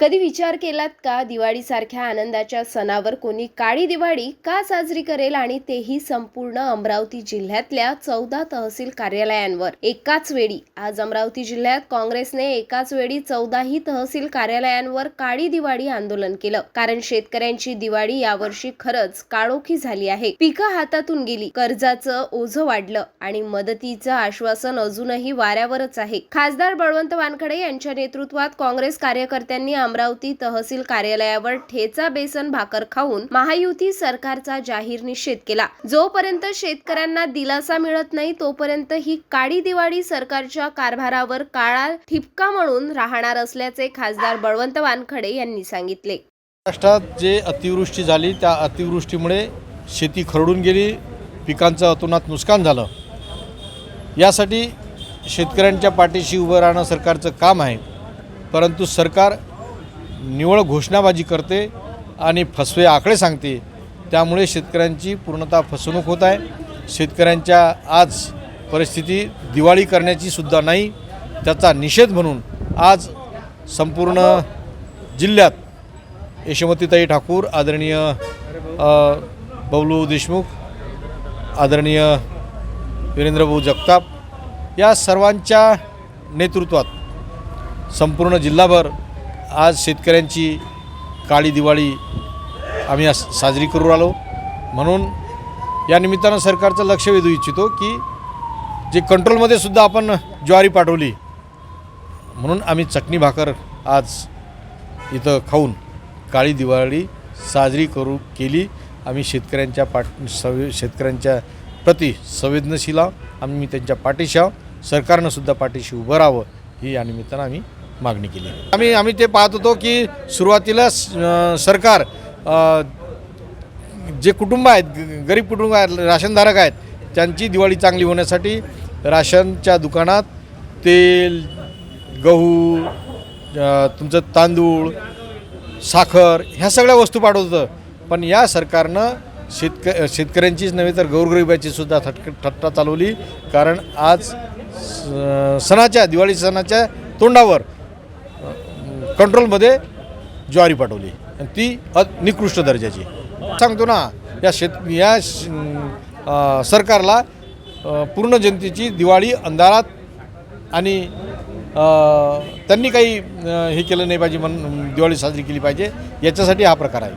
कधी विचार केलात का दिवाळीसारख्या आनंदाच्या सणावर कोणी काळी दिवाळी का साजरी करेल आणि तेही संपूर्ण अमरावती जिल्ह्यातल्या चौदा तहसील कार्यालयांवर? एकाच वेळी. आज अमरावती जिल्ह्यात काँग्रेसने एकाच वेळी चौदाही तहसील कार्यालयांवर काळी दिवाळी आंदोलन केलं. कारण शेतकऱ्यांची दिवाळी यावर्षी खरंच काळोखी झाली आहे. पिकं हातातून गेली. कर्जाचं ओझं वाढलं आणि मदतीचं आश्वासन अजूनही वाऱ्यावरच आहे. खासदार बळवंत वानखडे यांच्या नेतृत्वात काँग्रेस कार्यकर्त्यांनी अमरावती तहसील कार्यालयावर ठेचा बेसन भाकर खाऊन महायुती सरकारचा जाहीर निषेध केला. जोपर्यंत शेतकऱ्यांना दिलासा मिळत नाही तोपर्यंत ही काळी दिवाळी सरकारच्या कारभारावर काळा ठिपका म्हणून राहणार असल्याचे खासदार बळवंत वानखडे यांनी सांगितले. महाराष्ट्रात जे अतिवृष्टी झाली त्या अतिवृष्टीमुळे शेती खरडून गेली पिकांचं अतोनात नुकसान झालं. यासाठी शेतकऱ्यांच्या पाठीशी उभं राहणं सरकारचं काम आहे. परंतु सरकार निवळ घोषणाबाजी करते आणि फसवे आकडे सांगते. त्यामुळे शेतकऱ्यांची पूर्णतः फसवणूक होत आहे. शेतकऱ्यांच्या आज परिस्थिती दिवाळी करण्याची सुद्धा नाही त्याचा निषेध म्हणून आज संपूर्ण जिल्ह्यात यशोमतीताई ठाकूर आदरणीय बबलू देशमुख आदरणीय वीरेंद्रभाऊ जगताप या सर्वांच्या नेतृत्वात संपूर्ण जिल्हाभर आज शेतकऱ्यांची काळी दिवाळी आम्ही आज साजरी करू आलो म्हणून या निमित्तानं सरकारचं लक्ष वेधू इच्छितो की जे कंट्रोलमध्ये सुद्धा आपण ज्वारी पाठवली म्हणून आम्ही चटणी भाकर आज इथं खाऊन काळी दिवाळी साजरी करू केली. आम्ही शेतकऱ्यांच्या पाठ सवे शेतकऱ्यांच्या प्रति संवेदनशील आम्ही त्यांच्या पाठीशी आहोत. सरकारनं सुद्धा पाठीशी उभं राहावं ही या निमित्तानं आम्ही मागणी केली. आम्ही आम्ही ते पाहत होतो की सुरुवातीला स- सरकार जे कुटुंब आहेत ग- गरीब कुटुंब आहेत राशनधारक आहेत त्यांची दिवाळी चांगली होण्यासाठी राशनच्या दुकानात तेल गहू तुमचं तांदूळ साखर ह्या सगळ्या वस्तू पाठवत होतं. पण या सरकारनं शेतक शेतकऱ्यांचीच नव्हे तर गौरगरिबाची सुद्धा थटक थट्टा चालवली. कारण आज स- सणाच्या दिवाळी सणाच्या तोंडावर कंट्रोलमध्ये ज्वारी पाठवली. आणि ती अ निकृष्ट दर्जाची. सांगतो ना या शेत या श- सरकारला पूर्ण जनतेची दिवाळी अंधारात आणि त्यांनी काही हे केलं नाही पाहिजे म्हणून दिवाळी साजरी केली पाहिजे याच्यासाठी हा प्रकार आहे.